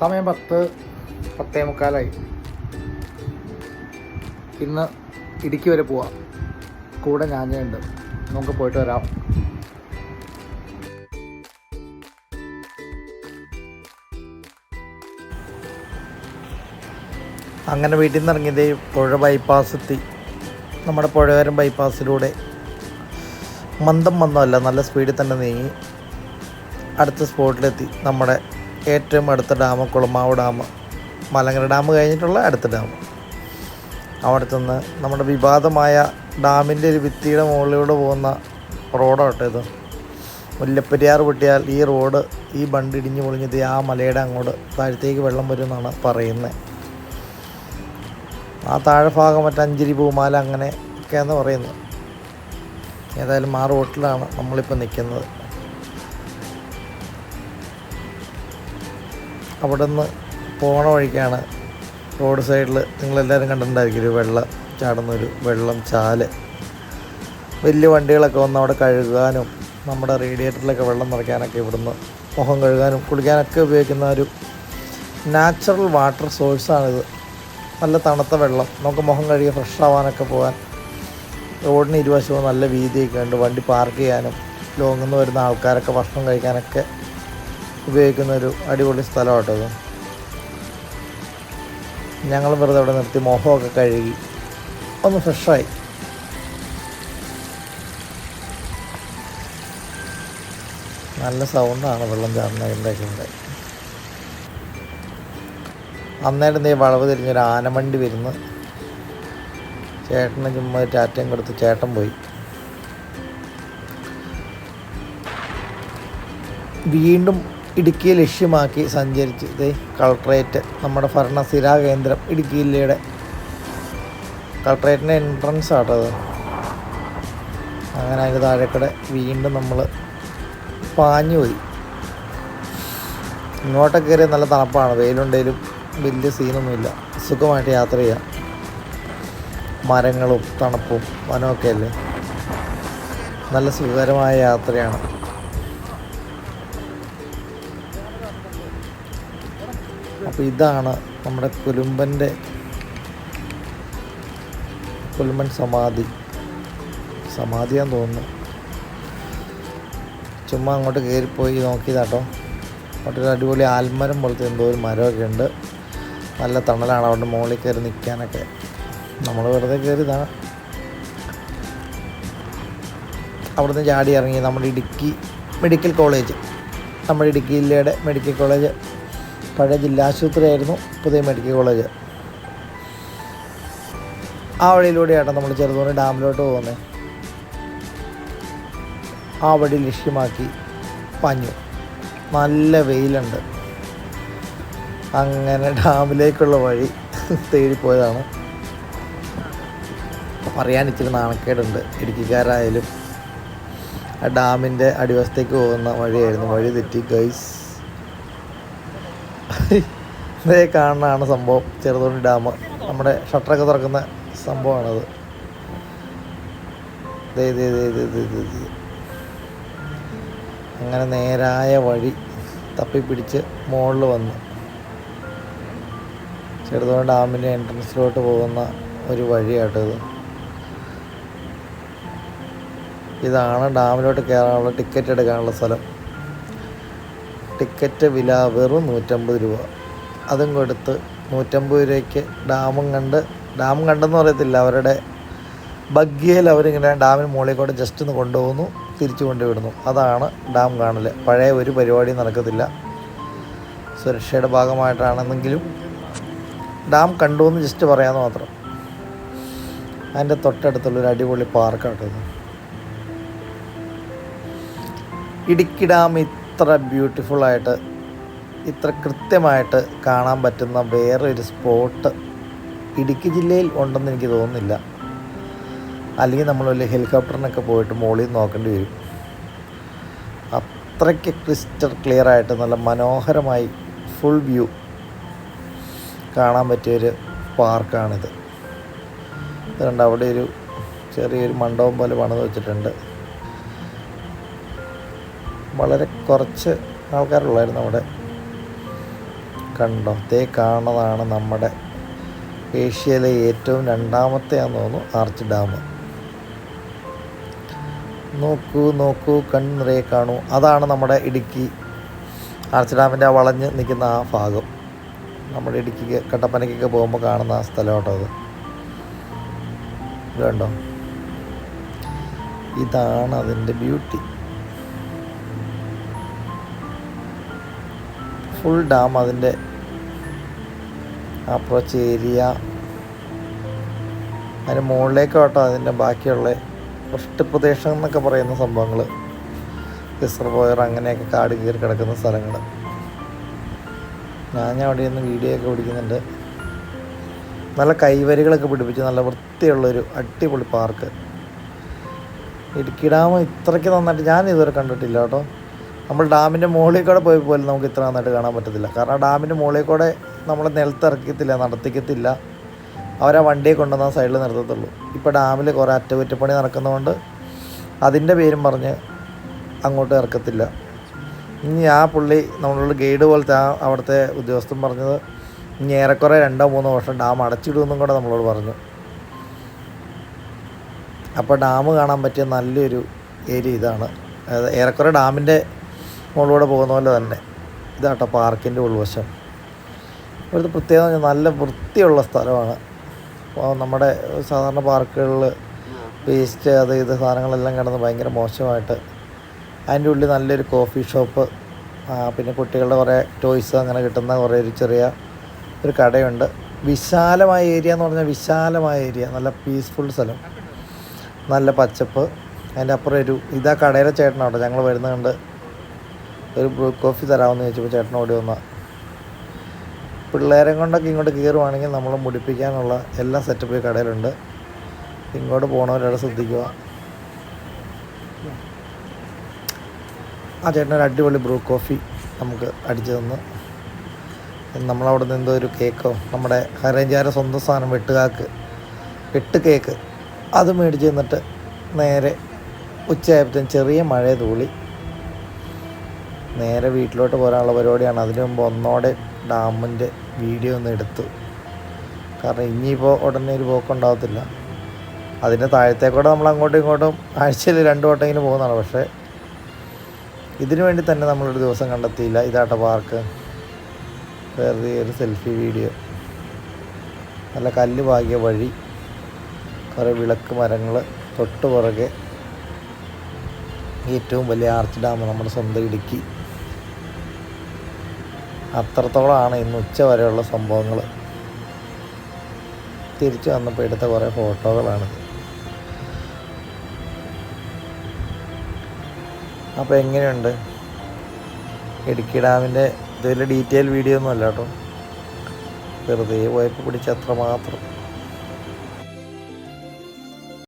സമയം പത്ത് പത്തേ മുക്കാലായി. ഇന്ന് ഇടുക്കി വരെ പോവാം. കൂടെ ഞാനുണ്ട് നമുക്ക് പോയിട്ട് വരാം. അങ്ങനെ വീട്ടിൽ നിന്ന് ഇറങ്ങിയതേ പുഴ ബൈപ്പാസ് എത്തി. നമ്മുടെ പുഴകാരം ബൈപ്പാസിലൂടെ മന്ദം മന്ദമല്ല നല്ല സ്പീഡിൽ തന്നെ നീങ്ങി. അടുത്ത സ്പോട്ടിലെത്തി നമ്മുടെ ഏറ്റവും അടുത്ത dam Kulamavu dam. Malankara dam കഴിഞ്ഞിട്ടുള്ള അടുത്ത ഡാം. അവിടെ നിന്ന് നമ്മുടെ വിവാദമായ ഡാമിന്റെ ഒരു ഭിത്തിയുടെ മുകളിലൂടെ പോകുന്ന റോഡാട്ടെ ഇത്. മുല്ലപ്പെരിയാർ പൊട്ടിയാൽ ഈ റോഡ് ഈ ബണ്ട് ഇടിഞ്ഞു പൊളിഞ്ഞത് ആ മലയുടെ അങ്ങോട്ട് താഴത്തേക്ക് വെള്ളം വരുമെന്നാണ് പറയുന്നത്. ആ താഴെ ഭാഗം മറ്റേ അഞ്ചിരി പൂമാല അങ്ങനെ ഒക്കെയാന്ന് പറയുന്നത്. ഏതായാലും ആ റോട്ടിലാണ് നമ്മളിപ്പോൾ നിൽക്കുന്നത്. അവിടെ നിന്ന് പോണ വഴിക്കാണ് റോഡ് സൈഡിൽ നിങ്ങളെല്ലാവരും കണ്ടിട്ടുണ്ടായിരിക്കും ഒരു വെള്ളം ചാടുന്നൊരു വെള്ളം ചാൽ. വലിയ വണ്ടികളൊക്കെ വന്ന് അവിടെ കഴുകാനും നമ്മുടെ റേഡിയേറ്ററിലൊക്കെ വെള്ളം നിറയ്ക്കാനൊക്കെ ഇവിടുന്ന് മുഖം കഴുകാനും കുളിക്കാനൊക്കെ ഉപയോഗിക്കുന്ന ഒരു നാച്ചുറൽ വാട്ടർ സോഴ്സാണിത്. നല്ല തണുത്ത വെള്ളം. നമുക്ക് മുഖം കഴുകി ഫ്രഷ് ആവാനൊക്കെ പോകാൻ റോഡിന് ഇരുവശവും നല്ല വീതിയൊക്കെ ഉണ്ട്. വണ്ടി പാർക്ക് ചെയ്യാനും ലോങ്ങിൽ നിന്ന് വരുന്ന ആൾക്കാരൊക്കെ ഭക്ഷണം കഴിക്കാനൊക്കെ ഉപയോഗിക്കുന്ന ഒരു അടിപൊളി സ്ഥലമാട്ടോ ഞങ്ങൾ വെറുതെ അവിടെ നിർത്തി മോഹമൊക്കെ കഴുകി. ഒന്ന് ഫ്രഷായി. നല്ല സൗണ്ടാണ് വെള്ളം ചാടുന്നതിന്റെയൊക്കെ ഉണ്ട് അന്നേരം നീ വളവ് തിരിഞ്ഞൊരു ആനമണ്ടി വരുന്നു. ചേട്ടന് ചുമ്മാ ചാറ്റം കൊടുത്ത് ചേട്ടൻ പോയി. വീണ്ടും ഇടുക്കിയെ ലക്ഷ്യമാക്കി സഞ്ചരിച്ച് ഇത് കളക്ട്രേറ്റ് നമ്മുടെ ഭരണസ്ഥിരാ കേന്ദ്രം ഇടുക്കി ജില്ലയുടെ കളക്ട്രേറ്റിന്റെ എൻട്രൻസ് ആട്ടത് അങ്ങനെ അതിന്റെ താഴെക്കടെ വീണ്ടും നമ്മൾ പാഞ്ഞു പോയി. ഇങ്ങോട്ടൊക്കെ കയറിയ നല്ല തണുപ്പാണ്. വെയിലുണ്ടെങ്കിലും വലിയ സീനൊന്നുമില്ല സുഖമായിട്ട് യാത്ര ചെയ്യാം. മരങ്ങളും തണുപ്പും വനമൊക്കെ അല്ലേ? നല്ല സുഖകരമായ യാത്രയാണ്. അപ്പോൾ ഇതാണ് നമ്മുടെ കുലുമ്പന്റെ കുലുമ്പൻ സമാധി. സമാധിയാന്ന് തോന്നുന്നു. ചുമ്മാ അങ്ങോട്ട് കയറിപ്പോയി നോക്കിയതാട്ടോ. അവിടെ ഒരു അടിപൊളി ആൽമരം പോലത്തെ എന്തോ ഒരു മരമൊക്കെ ഉണ്ട്. നല്ല തണലാണ് അവിടെ മുകളിൽ കയറി നിൽക്കാനൊക്കെ. നമ്മൾ വെറുതെ കയറിയതാണ്. അവിടുന്ന് ചാടി ഇറങ്ങി നമ്മുടെ ഇടുക്കി മെഡിക്കൽ കോളേജ്. നമ്മുടെ ഇടുക്കി ജില്ലയുടെ മെഡിക്കൽ കോളേജ്. പഴയ ജില്ലാ ആശുപത്രി ആയിരുന്നു പുതിയ മെഡിക്കൽ കോളേജ് ആ വഴിയിലൂടെയാണ് നമ്മൾ ചെറുതോണി ഡാമിലോട്ട് പോകുന്നത്. ആ വഴി ലക്ഷ്യമാക്കി പഞ്ഞു. നല്ല വെയിലുണ്ട്. അങ്ങനെ ഡാമിലേക്കുള്ള വഴി തേടിപ്പോയതാണ് പറയാൻ ഇച്ചിരി നാണക്കേടുണ്ട് ഇടുക്കിക്കാരായാലും. ആ ഡാമിന്റെ അടിവശത്തേക്ക് പോകുന്ന വഴിയായിരുന്നു. വഴി തെറ്റി ഗൈസ് ഇതേ കാണുന്നതാണ് സംഭവം. ചെറുതോണി ഡാം. നമ്മുടെ ഷട്ടറൊക്കെ തുറക്കുന്ന സംഭവമാണത്. അങ്ങനെ നേരായ വഴി തപ്പിപ്പിടിച്ച് മുകളിൽ വന്നു. ചെറുതോണി ഡാമിന്റെ എൻട്രൻസിലോട്ട് പോകുന്ന ഒരു വഴിയാട്ടത്. ഇത് ഇതാണ് ഡാമിലോട്ട് കയറാനുള്ള ടിക്കറ്റ് എടുക്കാനുള്ള സ്ഥലം. ടിക്കറ്റ് വില വെറും നൂറ്റമ്പത് രൂപ. അതും കൊടുത്ത് നൂറ്റമ്പത് രൂപയ്ക്ക് ഡാമും കണ്ട് ഡാം കണ്ടെന്ന് പറയത്തില്ല. അവരുടെ ബഗ്ഗിയിൽ അവരിങ്ങനെ ഡാമിന് മുകളിൽ കൂടെ ജസ്റ്റ് ഒന്ന് കൊണ്ടുപോകുന്നു തിരിച്ചു കൊണ്ടുവിടുന്നു. അതാണ് ഡാം കാണൽ. പഴയ ഒരു പരിപാടിയും നടക്കത്തില്ല. സുരക്ഷയുടെ ഭാഗമായിട്ടാണെന്നെങ്കിലും ഡാം കണ്ടു എന്ന് ജസ്റ്റ് പറയാമെന്ന് മാത്രം. അതിന്റെ തൊട്ടടുത്തുള്ളൊരു അടിപൊളി പാർക്കാട്ടത് ഇടുക്കി ഡാം ഇത്ര ബ്യൂട്ടിഫുള്ളായിട്ട് ഇത്ര കൃത്യമായിട്ട് കാണാൻ പറ്റുന്ന വേറൊരു സ്പോട്ട് ഇടുക്കി ജില്ലയിൽ ഉണ്ടെന്ന് എനിക്ക് തോന്നുന്നില്ല. അല്ലെങ്കിൽ നമ്മൾ വലിയ ഹെലികോപ്റ്ററിനൊക്കെ പോയിട്ട് മുകളിൽ നോക്കേണ്ടി വരും. അത്രയ്ക്ക് ക്രിസ്റ്റർ ക്ലിയർ ആയിട്ട് നല്ല മനോഹരമായി ഫുൾ വ്യൂ കാണാൻ പറ്റിയൊരു പാർക്കാണിത്. അതുകൊണ്ട് അവിടെ ഒരു ചെറിയൊരു മണ്ഡപം പോലെ പണിത് വെച്ചിട്ടുണ്ട്. വളരെ കുറച്ച് ആൾക്കാരുള്ളായിരുന്നു അവിടെ. കണ്ടോ? തേ കാണുന്നതാണ് നമ്മുടെ ഏഷ്യയിലെ ഏറ്റവും രണ്ടാമത്തെയാന്ന് തോന്നുന്നു ആർച്ച് ഡാം. നോക്കൂ നോക്കൂ കൺനിറയെ കാണൂ. അതാണ് നമ്മുടെ ഇടുക്കി. ആർച്ച് ഡാമിന്റെ ആ വളഞ്ഞ് നിൽക്കുന്ന ആ ഭാഗം. നമ്മുടെ ഇടുക്കിക്ക് കട്ടപ്പനയ്ക്കൊക്കെ പോകുമ്പോൾ കാണുന്ന ആ സ്ഥലം കേട്ടോ അത്. ഇത് കണ്ടോ? ഇതാണ് അതിന്റെ ബ്യൂട്ടി. ഫുൾ ഡാം അതിന്റെ അപ്രോച്ച് ഏരിയ അതിന് മുകളിലേക്ക് കേട്ടോ അതിന്റെ ബാക്കിയുള്ള വൃഷ്ടിപ്രദേശം എന്നൊക്കെ പറയുന്ന സംഭവങ്ങൾ റിസർവോയർ അങ്ങനെയൊക്കെ കാട് കയറി കിടക്കുന്ന സ്ഥലങ്ങൾ ഞാൻ അവിടെ നിന്ന് വീഡിയോ ഒക്കെ പിടിക്കുന്നുണ്ട്. നല്ല കൈവരികളൊക്കെ പിടിപ്പിച്ച് നല്ല വൃത്തിയുള്ളൊരു അടിപൊളി പാർക്ക്. ഇടുക്കി ഡാം ഇത്രയ്ക്ക് നന്നായിട്ട് ഞാൻ ഇതുവരെ കണ്ടിട്ടില്ല കേട്ടോ. നമ്മൾ ഡാമിന്റെ മുകളിൽ കൂടെ പോയി പോലും നമുക്ക് ഇത്ര നന്നായിട്ട് കാണാൻ പറ്റത്തില്ല. കാരണം ഡാമിന്റെ മുകളിൽ കൂടെ നമ്മൾ നിലത്തിറക്കത്തില്ല നടത്തിക്കത്തില്ല. അവരാ വണ്ടിയെ കൊണ്ടുവന്ന സൈഡിൽ നിർത്തത്തുള്ളൂ. ഇപ്പോൾ ഡാമിൽ കുറേ അറ്റകുറ്റപ്പണി നടക്കുന്നതുകൊണ്ട് അതിന്റെ പേരും പറഞ്ഞ് അങ്ങോട്ട് ഇറക്കത്തില്ല. ഇനി ആ പുള്ളി നമ്മളോട് ഗൈഡ് പോലത്തെ ആ അവിടുത്തെ ഉദ്യോഗസ്ഥൻ പറഞ്ഞത് ഇനി ഏറെക്കുറെ രണ്ടോ മൂന്നോ വർഷം ഡാം അടച്ചിടുമെന്നും കൂടെ നമ്മളോട് പറഞ്ഞു. അപ്പോൾ ഡാം കാണാൻ പറ്റിയ നല്ലൊരു ഏരിയ ഇതാണ്. അതായത് ഏറെക്കുറെ ഡാമിന്റെ മുകളിലൂടെ പോകുന്ന പോലെ തന്നെ. ഇതാട്ടോ പാർക്കിന്റെ ഉൾവശം. ഇവിടുത്തെ പ്രത്യേകത നല്ല വൃത്തിയുള്ള സ്ഥലമാണ്. അപ്പോൾ നമ്മുടെ സാധാരണ പാർക്കുകളിൽ വേസ്റ്റ് അത് ഇത് സാധനങ്ങളെല്ലാം കിടന്ന് ഭയങ്കര മോശമായിട്ട്. അതിന്റെ ഉള്ളിൽ നല്ലൊരു കോഫി ഷോപ്പ് പിന്നെ കുട്ടികളുടെ കുറേ ടോയ്സ് അങ്ങനെ കിട്ടുന്ന കുറേ ഒരു ചെറിയ ഒരു കടയുണ്ട്. വിശാലമായ ഏരിയ എന്ന് പറഞ്ഞാൽ വിശാലമായ ഏരിയ നല്ല പീസ്ഫുൾ സ്ഥലം. നല്ല പച്ചപ്പ്. അതിന്റെ അപ്പുറം ഒരു ഇതാ കടയിലെ ചേട്ടനാട്ടോ ഞങ്ങൾ വരുന്നുണ്ട് ഒരു ബ്രൂ കോഫി തരാമെന്ന് ചോദിച്ചപ്പോൾ ചേട്ടൻ ഓടി വന്ന പിള്ളേരെ കൊണ്ടൊക്കെ ഇങ്ങോട്ട് കയറുവാണെങ്കിൽ നമ്മൾ മുടിപ്പിക്കാനുള്ള എല്ലാ സെറ്റപ്പ് ഈ കടയിലുണ്ട്. ഇങ്ങോട്ട് പോകണവരവിടെ ശ്രദ്ധിക്കുക. ആ ചേട്ടൻ ഒരു അടിപൊളി ബ്രൂ കോഫി നമുക്ക് അടിച്ചു തന്നു. നമ്മളവിടെ നിന്ന് എന്തോ ഒരു കേക്കോ നമ്മുടെ ഹരേഞ്ചാരെ സ്വന്തം സാധനം വെട്ടുകാക്ക് വെട്ട് കേക്ക് അത് മേടിച്ച് തന്നിട്ട് നേരെ ഉച്ചയായപ്പോഴത്തേന് ചെറിയ മഴയെ തൂളി. നേരെ വീട്ടിലോട്ട് പോരാനുള്ള പരിപാടിയാണ്. അതിനു മുമ്പ് ഒന്നോടെ ഡാമിന്റെ വീഡിയോ ഒന്ന് എടുത്തു. കാരണം ഇനിയിപ്പോൾ ഉടനെ ഒരു പോക്കുണ്ടാകത്തില്ല അതിന്റെ താഴത്തേക്കൂടെ നമ്മൾ അങ്ങോട്ടും ഇങ്ങോട്ടും ആഴ്ചയിൽ രണ്ട് വട്ടമെങ്കിലും പോകുന്നതാണ്. പക്ഷേ ഇതിനു വേണ്ടി തന്നെ നമ്മളൊരു ദിവസം കണ്ടെത്തിയില്ല. ഇതാട്ട പാർക്ക്. വേറെ ഒരു സെൽഫി വീഡിയോ. നല്ല കല്ല് പാകിയ വഴി. കുറേ വിളക്ക് മരങ്ങൾ തൊട്ട് പുറകെ. ഏറ്റവും വലിയ ആർച്ച് ഡാം നമ്മുടെ സ്വന്തം ഇടുക്കി. അത്രത്തോളമാണ് ഇന്ന് ഉച്ച വരെയുള്ള സംഭവങ്ങൾ. തിരിച്ചു വന്നപ്പോൾ എടുത്ത കുറേ ഫോട്ടോകളാണ്. അപ്പോൾ എങ്ങനെയുണ്ട്? ഇടുക്കി ഡാമിന്റെ ഇതുവരെ ഡീറ്റെയിൽ വീഡിയോ ഒന്നും അല്ല കേട്ടോ. വെറുതെ പോയപ്പോൾ പിടിച്ച അത്ര മാത്രം.